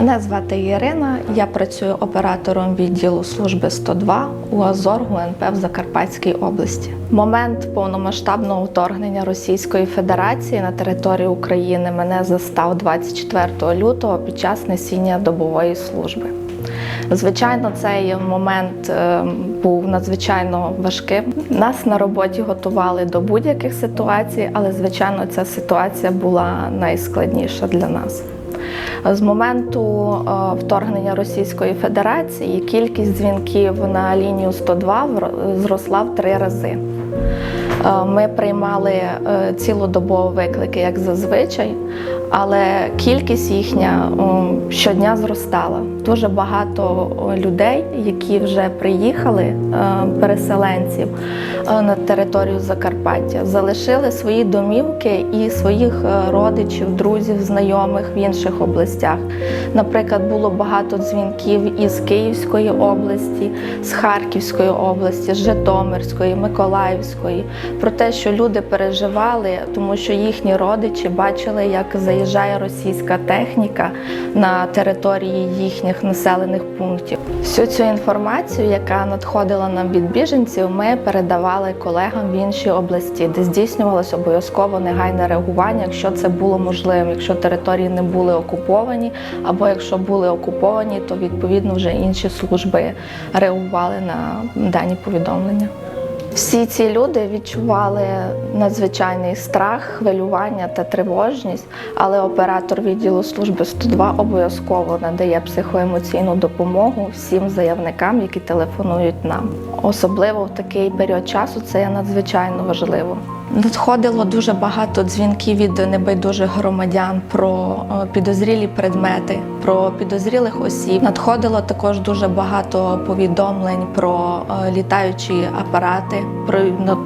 Мене звати Ірина. Я працюю оператором відділу служби 102 у Азор ГУНП в Закарпатській області. Момент повномасштабного вторгнення Російської Федерації на територію України мене застав 24 лютого під час несіння добової служби. Звичайно, цей момент е, був надзвичайно важким. Нас на роботі готували до будь-яких ситуацій, але звичайно, ця ситуація була найскладніша для нас. З моменту е, вторгнення Російської Федерації кількість дзвінків на лінію 102 вр- зросла в три рази. Е, Ми приймали е, цілодобово виклики, як зазвичай, але кількість їхня щодня зростала. Дуже багато людей, які вже приїхали, е, переселенців на територію Закарпаття, залишили свої домівки і своїх родичів, друзів, знайомих в інших областях. Наприклад, було багато дзвінків із Київської області, з Харківської області, з Житомирської, Миколаївської про те, що люди переживали, тому що їхні родичі бачили, як заїжджає російська техніка на території їхніх населених пунктів. Всю цю інформацію, яка надходила нам від біженців, ми передавали колегам в інші області, де здійснювалося обов'язково негайне реагування, якщо це було можливим, якщо території не були окуповані, або якщо були окуповані, то відповідно вже інші служби реагували на дані повідомлення. Всі ці люди відчували надзвичайний страх, хвилювання та тривожність, але оператор відділу служби 102 обов'язково надає психоемоційну допомогу всім заявникам, які телефонують нам. Особливо в такий період часу це є надзвичайно важливо. Надходило дуже багато дзвінків від небайдужих громадян про е, підозрілі предмети, про підозрілих осіб. Надходило також дуже багато повідомлень про е, літаючі апарати, про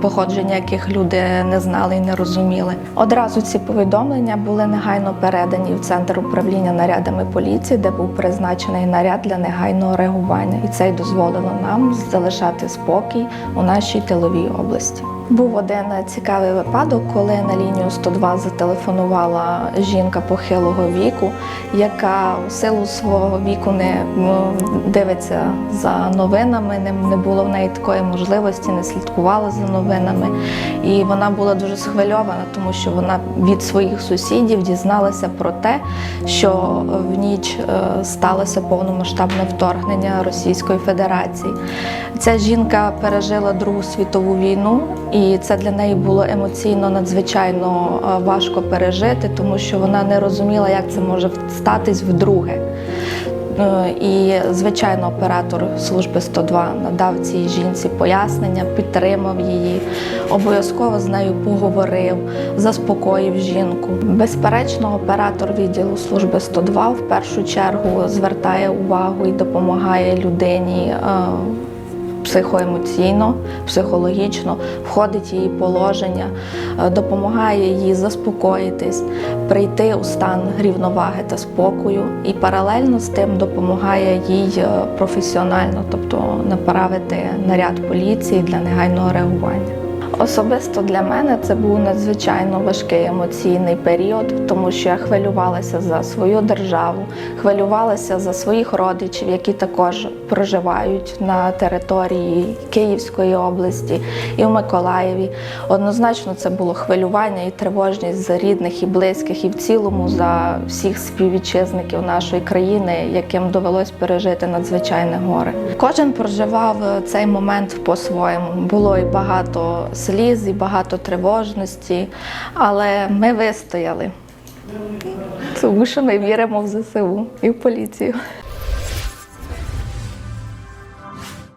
походження яких люди не знали і не розуміли. Одразу ці повідомлення були негайно передані в центр управління нарядами поліції, де був призначений наряд для негайного реагування, і це й дозволило нам залишати спокій у нашій тиловій області. Був один цікавий випадок, коли на лінію 102 зателефонувала жінка похилого віку, яка в силу свого віку не дивиться за новинами, не, було в неї такої можливості, не слідкувала за новинами. І вона була дуже схвильована, тому що вона від своїх сусідів дізналася про те, що в ніч е, сталося повномасштабне вторгнення Російської Федерації. Ця жінка пережила Другу світову війну, і це для неї було емоційно надзвичайно е, важко пережити, тому що вона не розуміла, як це може статись вдруге. Е, І, звичайно, оператор служби 102 надав цій жінці пояснення, підтримав її, обов'язково з нею поговорив, заспокоїв жінку. Безперечно, оператор відділу служби 102 в першу чергу звертає увагу і допомагає людині. Психоемоційно, психологічно входить в її положення, е, допомагає їй заспокоїтись, прийти у стан рівноваги та спокою, і паралельно з тим допомагає їй е, професіонально, тобто направити наряд поліції для негайного реагування. Особисто для мене це був надзвичайно важкий емоційний період, тому що я хвилювалася за свою державу, хвилювалася за своїх родичів, які також проживають на території Київської області і в Миколаєві. Однозначно, це було хвилювання і тривожність за рідних і близьких, і в цілому за всіх співвітчизників нашої країни, яким довелось пережити надзвичайне горе. Кожен проживав цей момент по-своєму. Було і багато сліз, і багато тривожності, але ми вистояли. Тому що ми віримо в ЗСУ і в поліцію.